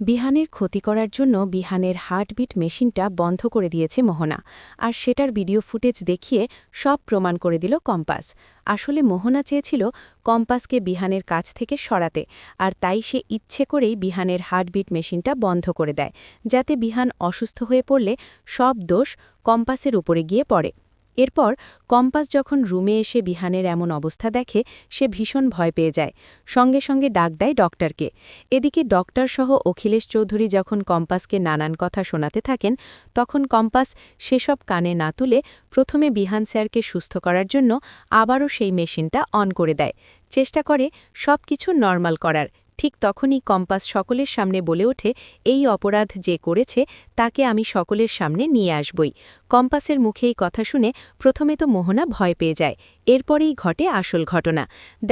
বিহানের ক্ষতি করার জন্য বিহানের হার্টবিট মেশিনটা বন্ধ করে দিয়েছে মোহনা, আর সেটার ভিডিও ফুটেজ দেখিয়ে সব প্রমাণ করে দিল কম্পাস। আসলে মোহনা চেয়েছিল কম্পাসকে বিহানের কাছ থেকে সরাতে, আর তাই সে ইচ্ছে করেই বিহানের হার্টবিট মেশিনটা বন্ধ করে দেয়, যাতে বিহান অসুস্থ হয়ে পড়লে সব দোষ কম্পাসের উপরে গিয়ে পড়ে। এরপর কম্পাস যখন রুমে এসে বিহানের এমন অবস্থা দেখে, সে ভীষণ ভয় পেয়ে যায়। সঙ্গে সঙ্গে ডাক দেয় ডক্টরকে। এদিকে ডক্টর সহ অখিলেশ চৌধুরী যখন কম্পাসকে নানান কথা শোনাতে থাকেন, তখন কম্পাস সেসব কানে না তুলে প্রথমে বিহান স্যারকে সুস্থ করার জন্য আবারও সেই মেশিনটা অন করে দেয়। চেষ্টা করে সব কিছু নর্মাল করার। ঠিক তখনই কম্পাস সকলের সামনে বলে ওঠে, এই অপরাধ যে করেছে, তাকে আমি সকলের সামনে নিয়ে আসবই। কম্পাসের মুখে এই কথা শুনে প্রথমে তো মোহনা ভয় পেয়ে যায়, এরপরেই ঘটে আসল ঘটনা।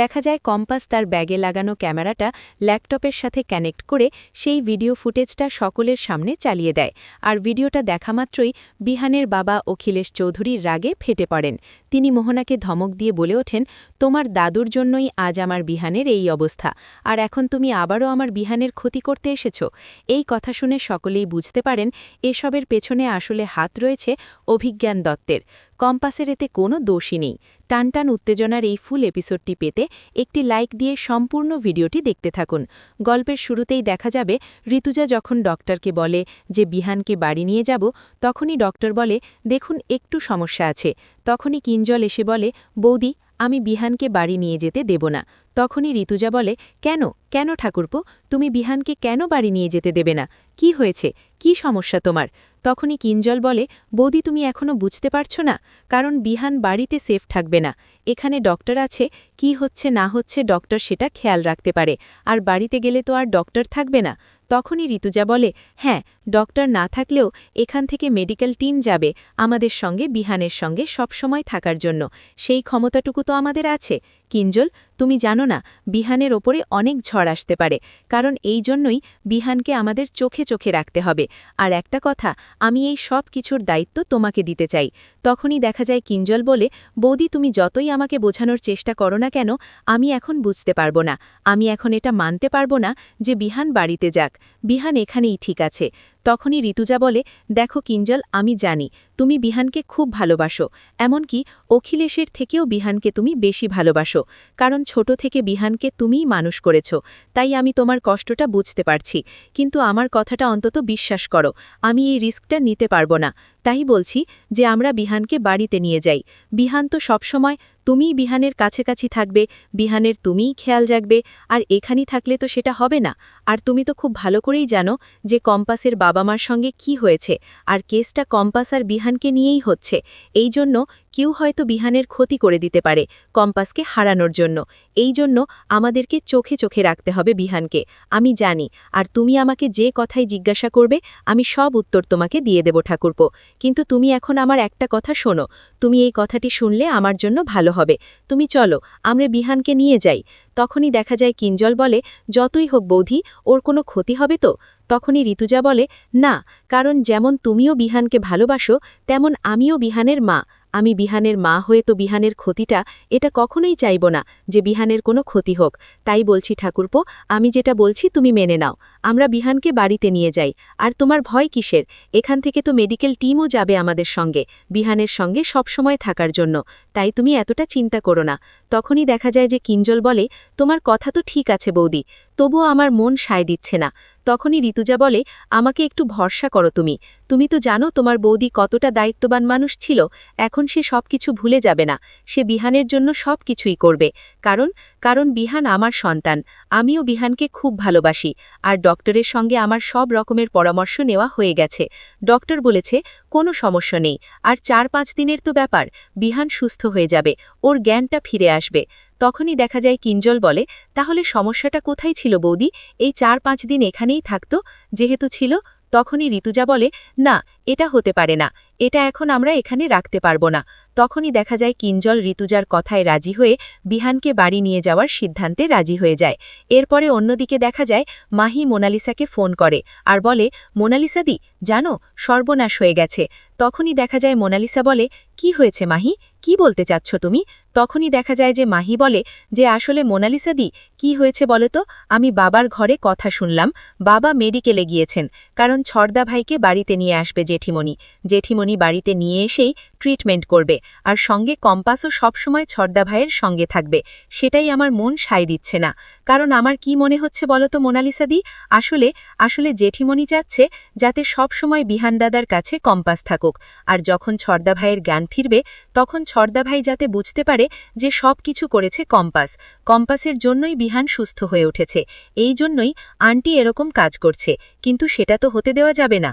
দেখা যায় কম্পাস তার ব্যাগে লাগানো ক্যামেরাটা ল্যাপটপের সাথে কানেক্ট করে সেই ভিডিও ফুটেজটা সকলের সামনে চালিয়ে দেয়, আর ভিডিওটা দেখা মাত্রই বিহানের বাবা অখিলেশ চৌধুরীর রাগে ফেটে পড়েন। তিনি মোহনাকে ধমক দিয়ে বলে ওঠেন, তোমার দাদুর জন্যই আজ আমার বিহানের এই অবস্থা, আর এখন তুমি আবারও আমার বিহানের ক্ষতি করতে এসেছ? এই কথা শুনে সকলেই বুঝতে পারেন, এসবের পেছনে আসলে হাত রয়েছে অভিজ্ঞান দত্তের। কম্পাসের এতে কোনো দোষই নেই। টানটান উত্তেজনার এই ফুল এপিসোডটি পেতে একটি লাইক দিয়ে সম্পূর্ণ ভিডিওটি দেখতে থাকুন। গল্পের শুরুতেই দেখা যাবে, ঋতুজা যখন ডক্টরকে বলে যে বিহানকে বাড়ি নিয়ে যাব, তখনই ডক্টর বলে, দেখুন, একটু সমস্যা আছে। তখনই কিঞ্জল এসে বলে, বৌদি আমি বিহানকে বাড়ি নিয়ে যেতে দেব না। তখনই ঋতুজা বলে, কেন? কেন ঠাকুরপো? তুমি বিহানকে কেন বাড়ি নিয়ে যেতে দেবে না? কি হয়েছে? কি সমস্যা তোমার? তখনই কিঞ্জল বলে, বৌদি, তুমি এখনও বুঝতে পারছ না? কারণ বিহান বাড়িতে সেফ থাকবে না। এখানে ডক্টর আছে, কি হচ্ছে না হচ্ছে ডক্টর সেটা খেয়াল রাখতে পারে। আর বাড়িতে গেলে তো আর ডক্টর থাকবে না। তখনই ঋতুজা বলে হ্যাঁ ডক্টর না থাকলেও এখান থেকে মেডিকেল টিম যাবে আমাদের সঙ্গে বিহানের সঙ্গে সব সময় থাকার জন্য। সেই ক্ষমতাটুকু তো আমাদের আছে। কিঞ্জল, তুমি জানো না, বিহানের ওপরে অনেক ঝড় আসতে পারে, কারণ এই জন্যই বিহানকে আমাদের চোখে চোখে রাখতে হবে। আর একটা কথা, আমি এই সব কিছুর দায়িত্ব তোমাকে দিতে চাই। তখনই দেখা যায় কিঞ্জল বলে, বৌদি তুমি যতই আমাকে বোঝানোর চেষ্টা করো না কেন, আমি এখন বুঝতে পারব না। আমি এখন এটা মানতে পারব না যে বিহান বাড়িতে যাক। বিহান এখানেই ঠিক আছে। তখনই ঋতুজা বলে, দেখো কিঞ্জল, আমি জানি। তুমি বিহানকে খুব ভালোবাসো, এমনকি অখিলেশের থেকেও বিহানকে তুমি বেশি ভালোবাসো, কারণ ছোট থেকে বিহানকে তুমিই মানুষ করেছ, তাই আমি তোমার কষ্টটা বুঝতে পারছি, কিন্তু আমার কথাটা অন্তত বিশ্বাস করো, আমি এই রিস্কটা নিতে পারব না, তাই বলছি যে আমরা বিহানকে বাড়িতে নিয়ে যাই, বিহান তো সবসময় তুমিই বিহানের কাছাকাছি থাকবে, বিহানের তুমিই খেয়াল জাগবে আর এখানে থাকলে তো সেটা হবে না। আর তুমি তো খুব ভালো করেই জানো যে কম্পাসের বাবা মার সঙ্গে কি হয়েছে, আর কেসটা কম্পাস আর বিহানকে নিয়েই হচ্ছে। এই জন্য কেউ হয়তো বিহানের ক্ষতি করে দিতে পারে কম্পাসকে হারানোর জন্য। এই জন্য আমাদেরকে চোখে চোখে রাখতে হবে বিহানকে। আমি জানি, আর তুমি আমাকে যে কথাই জিজ্ঞাসা করবে, আমি সব উত্তর তোমাকে দিয়ে দেব ঠাকুরপো। কিন্তু তুমি এখন আমার একটা কথা শোনো। তুমি এই কথাটি শুনলে আমার জন্য ভালো হবে। তুমি চলো, আমরা বিহানকে নিয়ে যাই। তখনই দেখা যায় কিঞ্জল বলে, যতই হোক বৌধি, ওর কোনো ক্ষতি হবে তো? তখনই ঋতুজা বলে, না, কারণ যেমন তুমিও বিহানকে ভালোবাসো, তেমন আমিও বিহানের মা। আমি বিহানের মা হয়ে তো বিহানের ক্ষতিটা, এটা কখনোই চাইব না যে বিহানের কোনো ক্ষতি হোক। তাই বলছি, ঠাকুরপো, আমি যেটা বলছি তুমি মেনে নাও। আমরা বিহানকে বাড়িতে নিয়ে যাই। আর তোমার ভয় কিসের? এখান থেকে তো মেডিকেল টিমও যাবে আমাদের সঙ্গে। বিহানের সঙ্গে সব সময় থাকার জন্য। তাই তুমি এতটা চিন্তা করো না। তখনই দেখা যায় যে কিঞ্জল বলে, তোমার কথা তো ঠিক আছে বৌদি। তবুও আমার মন সায় দিচ্ছে না। তখনই ঋতুজা বলে, আমাকে একটু ভরসা করো তুমি। তুমি তো জানো তোমার বৌদি কতটা দায়িত্ববান মানুষ ছিল। এখন সে সব কিছু ভুলে যাবে না। সে বিহানের জন্য সব কিছুই করবে। কারণ কারণ বিহান আমার সন্তান। আমিও বিহানকে খুব ভালোবাসি। আর ডক্টরের সঙ্গে আমার সব রকমের পরামর্শ নেওয়া হয়ে গেছে। ডক্টর বলেছে, কোনো সমস্যা নেই। আর চার পাঁচ দিনের তো ব্যাপার। বিহান সুস্থ হয়ে যাবে। ওর জ্ঞানটা ফিরে আসবে। তখনই দেখা যায় কিঞ্জল বলে, তাহলে সমস্যাটা কোথায় ছিল বৌদি? এই চার পাঁচ দিন এখানেই থাকত, যেহেতু ছিল, তখনই ঋতুজা বলে, না এটা হতে পারে না, এটা এখন আমরা এখানে রাখতে পারব না। তখনই দেখা যায় কিঞ্জল ঋতুজার কথায় রাজি হয়ে বিহানকে বাড়ি নিয়ে যাওয়ার সিদ্ধান্তে রাজি হয়ে যায়। এরপরে অন্যদিকে দেখা যায় মাহি মোনালিসাকে ফোন করে আর বলে মোনালিসাদি জানো, সর্বনাশ হয়ে গেছে। তখনই দেখা যায় মোনালিসা বলে, কি হয়েছে মাহি? কি বলতে চাচ্ছ তুমি? তখনই দেখা যায় যে মাহি বলে যে, আসলে মোনালিসাদি কি হয়েছে বলে তো? আমি বাবার ঘরে কথা শুনলাম। বাবা মেডিকেলে গিয়েছেন। কারণ ছর্দা ভাইকে বাড়িতে নিয়ে আসবে জেঠিমণি। জেঠিমণি বাড়িতে নিয়ে এসেই ট্রিটমেন্ট করবে আর সঙ্গে কম্পাসও সবসময় ছর্দা ভাইয়ের সঙ্গে থাকবে। সেটাই আমার মন সায় দিচ্ছে না। কারণ আমার কি মনে হচ্ছে বলতো মোনালিসাদি আসলে আসলে জেঠিমণি যাচ্ছে যাতে সব সময় বিহান দাদার কাছে কম্পাস থাকুক। আর যখন ছর্দা ভাইয়ের জ্ঞান ফিরবে, তখন ছর্দা ভাই যাতে বুঝতে পারে যে সব কিছু করেছে কম্পাস কম্পাসের জন্যই বিহান সুস্থ হয়ে উঠেছে। এই জন্যই আন্টি এরকম কাজ করছে। কিন্তু সেটা তো হতে দেওয়া যাবে না।